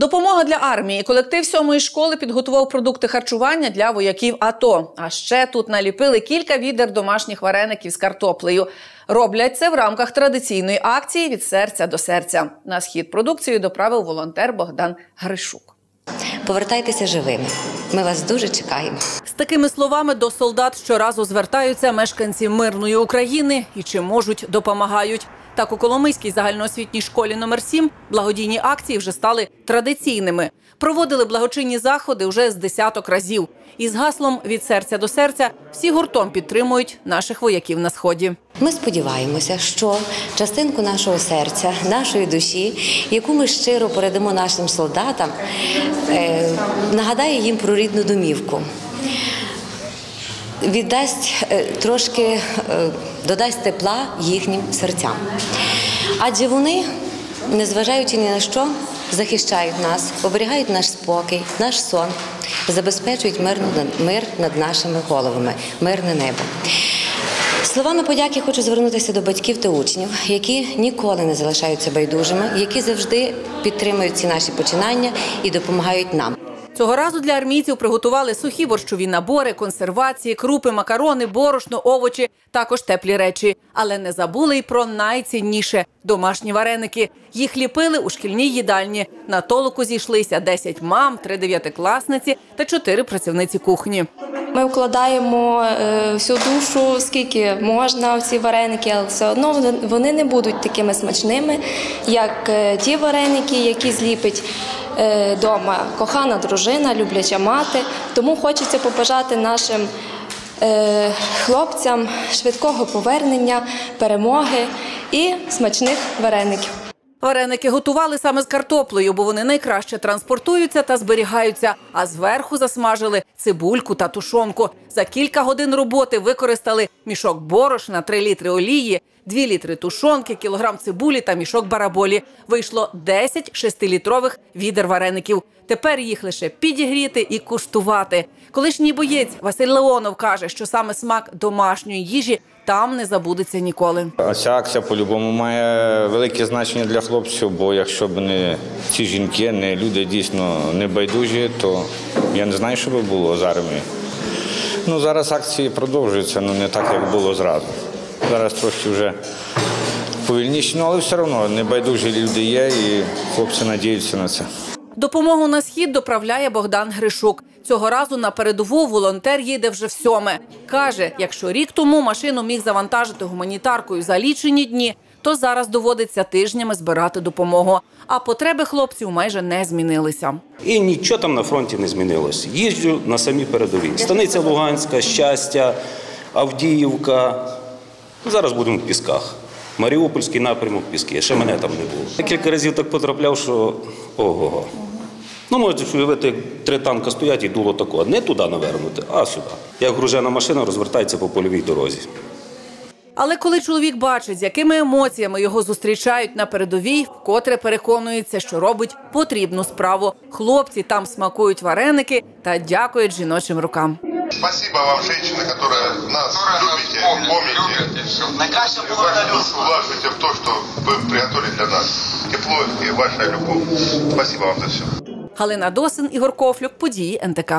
Допомога для армії. Колектив сьомої школи підготував продукти харчування для вояків АТО. А ще тут наліпили кілька відер домашніх вареників з картоплею. Роблять це в рамках традиційної акції від серця до серця. На схід продукцію доправив волонтер Богдан Гришук. Повертайтеся живими. Ми вас дуже чекаємо. З такими словами до солдат щоразу звертаються мешканці мирної України і чи можуть допомагають. Так у Коломийській загальноосвітній школі номер 7 благодійні акції вже стали традиційними. Проводили благочинні заходи вже з десяток разів. І з гаслом від серця до серця всі гуртом підтримують наших вояків на сході. Ми сподіваємося, що частинку нашого серця, нашої душі, яку ми щиро передамо нашим солдатам, е, нагадає їм про рідну домівку. Віддасть е, трошки е, додасть тепла їхнім серцям. Адже вони, незважаючи ні на що, захищають нас, оберігають наш спокій, наш сон, забезпечують мир, мир над нашими головами, мирне небо. Словами подяки хочу звернутися до батьків та учнів, які ніколи не залишаються байдужими, які завжди підтримують ці наші починання і допомагають нам. Цього разу для армійців приготували сухі борщові набори, консервації, крупи, макарони, борошно, овочі, також теплі речі. Але не забули й про найцінніше домашні вареники. Їх ліпили у шкільній їдальні. На толоку зійшлися 10 мам, 3 дев'ятикласниці та 4 працівниці кухні. Ми вкладаємо е, всю душу, скільки можна в ці вареники, але все одно вони- не будуть такими смачними, як е, ті вареники, які зліпить вдома кохана дружина, любляча мати. Тому хочеться побажати нашим е, хлопцям швидкого повернення, перемоги і смачних вареників. Вареники готували саме з картоплею, бо вони найкраще транспортуються та зберігаються. А зверху засмажили цибульку та тушонку. За кілька годин роботи використали мішок борошна, 3 літри олії, 2 літри тушонки, кілограм цибулі та мішок бараболі. Вийшло 10 шестилітрових відер вареників. Тепер їх лише підігріти і куштувати. Колишній боєць Василь Леонов каже, що саме смак домашньої їжі там не забудеться ніколи. Ця акція по-любому має велике значення для хлопців, бо якщо б не ці жінки, не люди дійсно не байдужі, то я не знаю, що би було з армією. Ну, зараз акції продовжуються, ну не так, як було зразу. Зараз трошки вже повільніше, ну, але все одно небайдужі люди є і хлопці надіються на це. Допомогу на схід доправляє Богдан Гришук. Цього разу на передову волонтер їде вже в сьоме. Каже, якщо рік тому машину міг завантажити гуманітаркою за лічені дні, то зараз доводиться тижнями збирати допомогу. А потреби хлопців майже не змінилися. І нічого там на фронті не змінилось. Їжджу на самі передові. Станиця Луганська, Щастя, Авдіївка. Зараз будемо в Пісках. Маріупольський напрямок Піски. Ще мене там не було. Я кілька разів так потрапляв, що ого. Ну, можете уявити, як три танка стоять і дуло тако. Не туди навернути, а сюди. Як гружена машина розвертається по польовій дорозі. Але коли чоловік бачить, з якими емоціями його зустрічають на передовій, вкотре переконується, що робить потрібну справу. Хлопці там смакують вареники та дякують жіночим рукам. Спасибо вам, женщины, которые нас любите, помните. Найкраще И було на вашу людство. вложите в то, что вы приготовили для нас. Тепло и ваша любовь. Спасибо вам за все. Галина Досин, Ігор Кофлюк, події НТК.